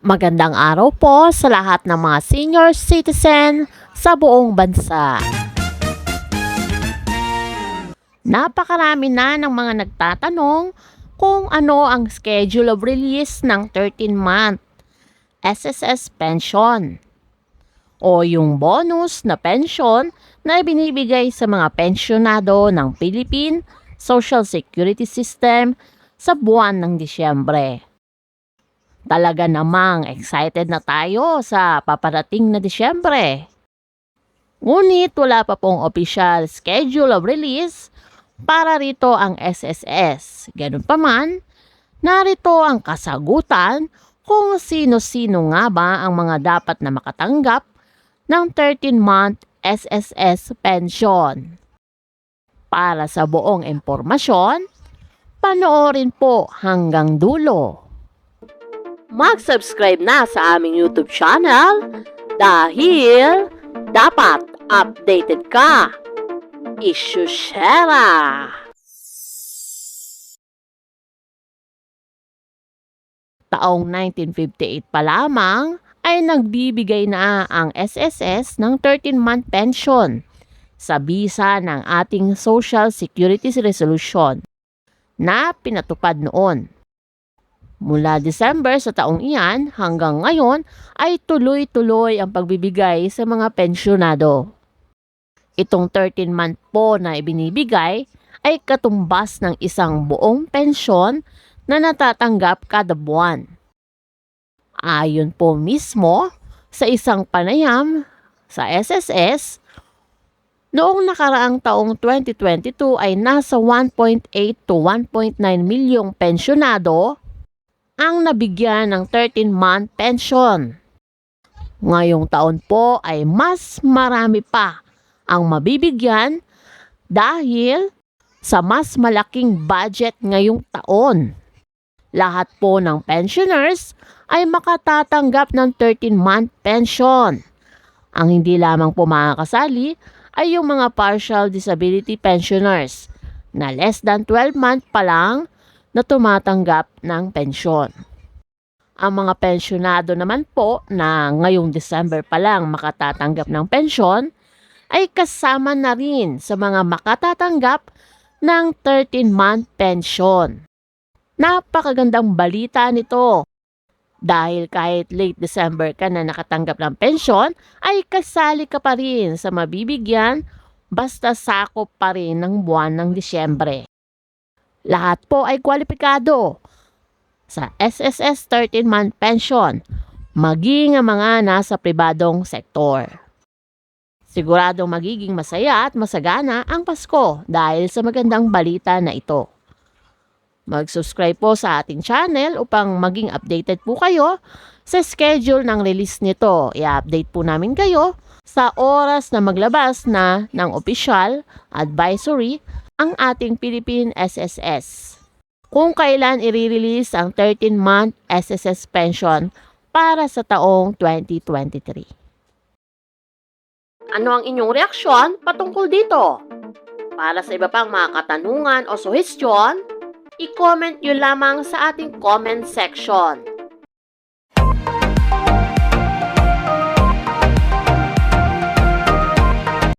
Magandang araw po sa lahat ng mga senior citizen sa buong bansa. Napakarami na ng mga nagtatanong kung ano ang schedule of release ng 13-month SSS pension o yung bonus na pension na ibinibigay sa mga pensyonado ng Philippine Social Security System sa buwan ng Disyembre. Talaga namang excited na tayo sa paparating na Disyembre. Ngunit wala pa pong official schedule of release para rito ang SSS. Ganun pa man, narito ang kasagutan kung sino-sino nga ba ang mga dapat na makatanggap ng 13-month SSS pension. Para sa buong impormasyon, panoorin po hanggang dulo. Mag-subscribe na sa aming YouTube channel dahil dapat updated ka. Isyushera! Taong 1958 pa lamang ay nagbibigay na ang SSS ng 13-month pension sa bisa ng ating Social Security Resolution na pinatupad noon. Mula December sa taong iyan hanggang ngayon ay tuloy-tuloy ang pagbibigay sa mga pensyonado. Itong 13-month po na ibinibigay ay katumbas ng isang buong pensyon na natatanggap kada buwan. Ayon po mismo sa isang panayam sa SSS, noong nakaraang taong 2022 ay nasa 1.8 to 1.9 milyong pensyonado ang nabigyan ng 13-month pension. Ngayong taon po ay mas marami pa ang mabibigyan dahil sa mas malaking budget ngayong taon. Lahat po ng pensioners ay makatatanggap ng 13-month pension. Ang hindi lamang po makakasali ay yung mga partial disability pensioners na less than 12 months pa lang na tumatanggap ng pensyon. Ang mga pensyonado naman po na ngayong December pa lang makatatanggap ng pensyon ay kasama na rin sa mga makatatanggap ng 13-month pension. Napakagandang balita nito dahil kahit late December ka na nakatanggap ng pensyon, ay kasali ka pa rin sa mabibigyan basta sakop pa rin ng buwan ng Disyembre. Lahat po ay kwalipikado sa SSS 13-month pension, maging ang mga nasa pribadong sektor. Siguradong magiging masaya at masagana ang Pasko dahil sa magandang balita na ito. Mag-subscribe po sa ating channel upang maging updated po kayo sa schedule ng release nito. I-update po namin kayo sa oras na maglabas na ng official advisory ang ating Philippine SSS. Kung kailan i-release ang 13-month SSS pension para sa taong 2023. Ano ang inyong reaksyon patungkol dito? Para sa iba pang mga katanungan o suhestyon, i-comment nyo lamang sa ating comment section.